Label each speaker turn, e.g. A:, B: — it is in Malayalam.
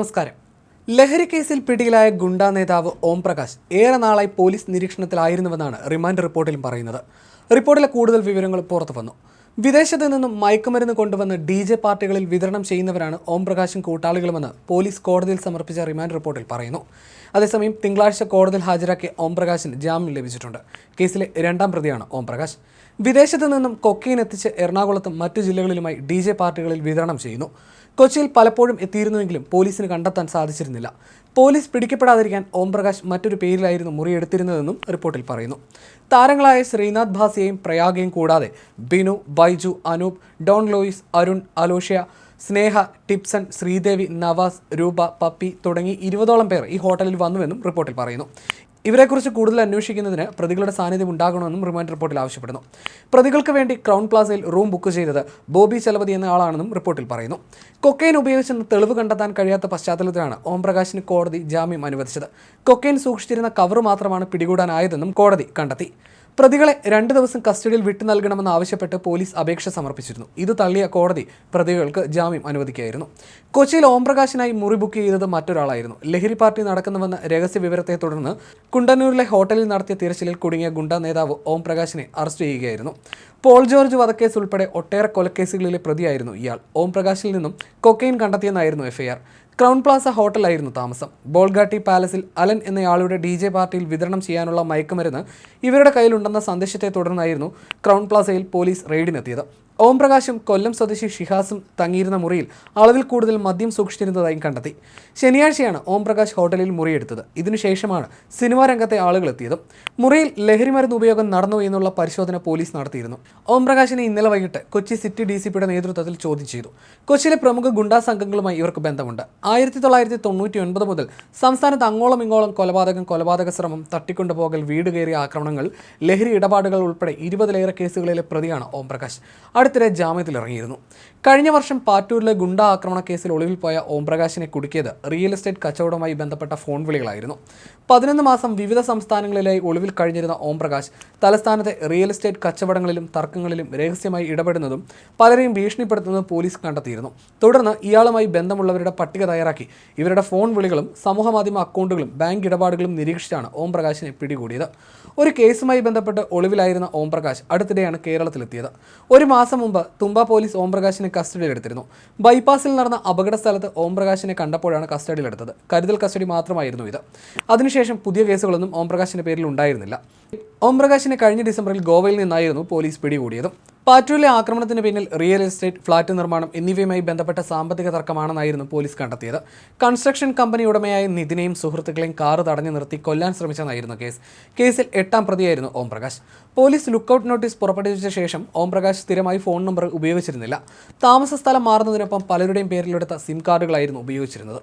A: നമസ്കാരം. ലഹരി കേസിൽ പിടിയിലായ ഗുണ്ടാ നേതാവ് ഓം പ്രകാശ് ഏറെ നാളായി പോലീസ് നിരീക്ഷണത്തിലായിരുന്നുവെന്നാണ് റിമാൻഡ് റിപ്പോർട്ടിലും പറയുന്നത്. റിപ്പോർട്ടിലെ കൂടുതൽ വിവരങ്ങൾ പുറത്തു വന്നു. വിദേശത്ത് നിന്നും മയക്കുമരുന്ന് കൊണ്ടുവന്ന് ഡി ജെ പാർട്ടികളിൽ വിതരണം ചെയ്യുന്നവരാണ് ഓം പ്രകാശും കൂട്ടാളികളുമെന്ന് പോലീസ് കോടതിയിൽ സമർപ്പിച്ച റിമാൻഡ് റിപ്പോർട്ടിൽ പറയുന്നു. അതേസമയം തിങ്കളാഴ്ച കോടതിയിൽ ഹാജരാക്കിയ ഓം പ്രകാശിന് ജാമ്യം ലഭിച്ചിട്ടുണ്ട്. കേസിലെ രണ്ടാം പ്രതിയാണ് ഓം പ്രകാശ്. വിദേശത്ത് നിന്നും കൊക്കെയിൻ എത്തിച്ച് എറണാകുളത്തും മറ്റു ജില്ലകളിലുമായി ഡി പാർട്ടികളിൽ വിതരണം ചെയ്യുന്നു. കൊച്ചിയിൽ പലപ്പോഴും എത്തിയിരുന്നുവെങ്കിലും പോലീസിന് കണ്ടെത്താൻ സാധിച്ചിരുന്നില്ല. പോലീസ് പിടിക്കപ്പെടാതിരിക്കാൻ ഓംപ്രകാശ് മറ്റൊരു പേരിലായിരുന്നു മുറിയെടുത്തിരുന്നതെന്നും റിപ്പോർട്ടിൽ പറയുന്നു. താരങ്ങളായ ശ്രീനാഥ് ഭാസിയെയും പ്രയാഗയും കൂടാതെ Binu Baiju Anoop Don Lois Arun Aloshya Sneha Tipson Sreedevi Navas Roopa Pappy തുടങ്ങി ഇരുപതോളം പേർ ഈ ഹോട്ടലിൽ വന്നുവെന്നും റിപ്പോർട്ടിൽ പറയുന്നു. ഇവരെക്കുറിച്ച് കൂടുതൽ അന്വേഷിക്കുന്നതിന് പ്രതികളുടെ സാന്നിധ്യം ഉണ്ടാകണമെന്നും റിമാൻഡ് റിപ്പോർട്ടിൽ ആവശ്യപ്പെടുന്നു. പ്രതികൾക്ക് വേണ്ടി ക്രൗൺ പ്ലാസയിൽ റൂം ബുക്ക് ചെയ്തത് ബോബി ചലപതി എന്ന ആളാണെന്നും റിപ്പോർട്ടിൽ പറയുന്നു. കൊക്കൈൻ ഉപയോഗിച്ചെന്ന് തെളിവ് കണ്ടെത്താൻ കഴിയാത്ത പശ്ചാത്തലത്തിലാണ് ഓംപ്രകാശിന് കോടതി ജാമ്യം അനുവദിച്ചത്. കൊക്കൈൻ സൂക്ഷിച്ചിരുന്ന കവർ മാത്രമാണ് പിടികൂടാനായതെന്നും കോടതി കണ്ടെത്തി. പ്രതികളെ രണ്ട് ദിവസം കസ്റ്റഡിയിൽ വിട്ടു നൽകണമെന്ന് ആവശ്യപ്പെട്ട് പോലീസ് അപേക്ഷ സമർപ്പിച്ചിരുന്നു. ഇത് തള്ളിയ കോടതി പ്രതികൾക്ക് ജാമ്യം അനുവദിക്കുകയായിരുന്നു. കൊച്ചിയിൽ ഓംപ്രകാശിനായി മുറി ബുക്ക് ചെയ്തത് മറ്റൊരാളായിരുന്നു. ലഹരി പാർട്ടി നടക്കുന്നുവെന്ന രഹസ്യ വിവരത്തെ തുടർന്ന് കുണ്ടന്നൂരിലെ ഹോട്ടലിൽ നടത്തിയ തിരച്ചിലിൽ കുടുങ്ങിയ ഗുണ്ട നേതാവ് ഓംപ്രകാശിനെ അറസ്റ്റ് ചെയ്യുകയായിരുന്നു. പോൾ ജോർജ് വധക്കേസ് ഉൾപ്പെടെ ഒട്ടേറെ കൊലക്കേസുകളിലെ പ്രതിയായിരുന്നു ഇയാൾ. ഓംപ്രകാശിൽ നിന്നും കൊക്കൈൻ കണ്ടെത്തിയെന്നായിരുന്നു എഫ്ഐആർ. ക്രൗൺ പ്ലാസ ഹോട്ടലായിരുന്നു താമസം. ബോൾഗാട്ടി പാലസിൽ അലൻ എന്നയാളുടെ ഡി ജെ പാർട്ടിയിൽ വിതരണം ചെയ്യാനുള്ള മയക്കുമരുന്ന് ഇവരുടെ കയ്യിലുണ്ടെന്ന സന്ദേശത്തെ തുടർന്നായിരുന്നു ക്രൗൺ പ്ലാസയിൽ പോലീസ് റെയ്ഡിനെത്തിയത്. ഓം പ്രകാശും കൊല്ലം സ്വദേശി ഷിഹാസും തങ്ങിയിരുന്ന മുറിയിൽ അളവിൽ കൂടുതൽ മദ്യം സൂക്ഷിച്ചിരുന്നതായും കണ്ടെത്തി. ശനിയാഴ്ചയാണ് ഓം പ്രകാശ് ഹോട്ടലിൽ മുറിയെടുത്തത്. ഇതിനുശേഷമാണ് സിനിമാ രംഗത്തെ ആളുകൾ എത്തിയത് മുറിയിൽ ലഹരി മരുന്ന് ഉപയോഗം നടന്നു എന്നുള്ള പരിശോധന പോലീസ് നടത്തിയിരുന്നു. ഓം പ്രകാശിനെ ഇന്നലെ വൈകിട്ട് കൊച്ചി സിറ്റി ഡി സി പിയുടെ നേതൃത്വത്തിൽ ചോദ്യം ചെയ്തു. കൊച്ചിയിലെ പ്രമുഖ ഗുണ്ടാ സംഘങ്ങളുമായി ഇവർക്ക് ബന്ധമുണ്ട്. ആയിരത്തി തൊള്ളായിരത്തി തൊണ്ണൂറ്റി ഒൻപത് മുതൽ സംസ്ഥാനത്ത് അങ്ങോളം ഇങ്ങോളം കൊലപാതകം കൊലപാതക ശ്രമം തട്ടിക്കൊണ്ടുപോകൽ വീട് കയറിയ ആക്രമണങ്ങൾ ലഹരി ഇടപാടുകൾ ഉൾപ്പെടെ ഇരുപതിലേറെ കേസുകളിലെ പ്രതിയാണ് ഓം പ്രകാശ് അടുത്തിടെ ജാമ്യത്തിൽ ഇറങ്ങിയിരുന്നു. കഴിഞ്ഞ വർഷം പാറ്റൂരിലെ ഗുണ്ട ആക്രമണ കേസിൽ ഒളിവിൽ പോയ ഓംപ്രകാശിനെ കുടുക്കിയത് റിയൽ എസ്റ്റേറ്റ് കച്ചവടവുമായി ബന്ധപ്പെട്ട ഫോൺ വിളികളായിരുന്നു. പതിനൊന്ന് മാസം വിവിധ സംസ്ഥാനങ്ങളിലായി ഒളിവിൽ കഴിഞ്ഞിരുന്ന ഓം പ്രകാശ് തലസ്ഥാനത്തെ റിയൽ എസ്റ്റേറ്റ് കച്ചവടങ്ങളിലും തർക്കങ്ങളിലും രഹസ്യമായി ഇടപെടുന്നതും പലരെയും ഭീഷണിപ്പെടുത്തുന്നതും പോലീസ് കണ്ടെത്തിയിരുന്നു. തുടർന്ന് ഇയാളുമായി ബന്ധമുള്ളവരുടെ പട്ടിക തയ്യാറാക്കി. ഇവരുടെ ഫോൺ വിളികളും സമൂഹമാധ്യമ അക്കൗണ്ടുകളും ബാങ്ക് ഇടപാടുകളും നിരീക്ഷിച്ചാണ് ഓം പ്രകാശിനെ പിടികൂടിയത്. ഒരു കേസുമായി ബന്ധപ്പെട്ട് ഒളിവിലായിരുന്ന ഓം പ്രകാശ് അടുത്തിടെയാണ് കേരളത്തിലെത്തിയത്. ഒരു മാസം മുമ്പ് തുമ്പ പോലീസ് ഓംപ്രകാശിനെ കസ്റ്റഡിയിലെടുത്തിരുന്നു. ബൈപ്പാസിൽ നടന്ന അപകട സ്ഥലത്ത് ഓംപ്രകാശിനെ കണ്ടപ്പോഴാണ് കസ്റ്റഡിയിലെടുത്തത്. കരുതൽ കസ്റ്റഡി മാത്രമായിരുന്നു ഇത്. അതിനുശേഷം പുതിയ കേസുകളൊന്നും ഓംപ്രകാശിന്റെ പേരിൽ ഉണ്ടായിരുന്നില്ല. ഓംപ്രകാശിനെ കഴിഞ്ഞ ഡിസംബറിൽ ഗോവയിൽ നിന്നായിരുന്നു പോലീസ് പിടികൂടിയത്. പാറ്റൂരിലെ ആക്രമണത്തിന് പിന്നിൽ റിയൽ എസ്റ്റേറ്റ് ഫ്ളാറ്റ് നിർമ്മാണം എന്നിവയുമായി ബന്ധപ്പെട്ട സാമ്പത്തിക തർക്കമാണെന്നായിരുന്നു പോലീസ് കണ്ടെത്തിയത്. കൺസ്ട്രക്ഷൻ കമ്പനി ഉടമയായ നിതിനെയും സുഹൃത്തുക്കളെയും കാറ് തടഞ്ഞു നിർത്തി കൊല്ലാൻ ശ്രമിച്ചെന്നായിരുന്നു കേസ്. കേസിൽ എട്ടാം പ്രതിയായിരുന്നു Om Prakash police lookout notice പുറപ്പെടുവിച്ച ശേഷം ഓം പ്രകാശ് സ്ഥിരമായി ഫോൺ നമ്പർ ഉപയോഗിച്ചിരുന്നില്ല. താമസ സ്ഥലം മാറുന്നതിനൊപ്പം പലരുടെയും പേരിലെടുത്ത സിം കാർഡുകളായിരുന്നു ഉപയോഗിച്ചിരുന്നത്.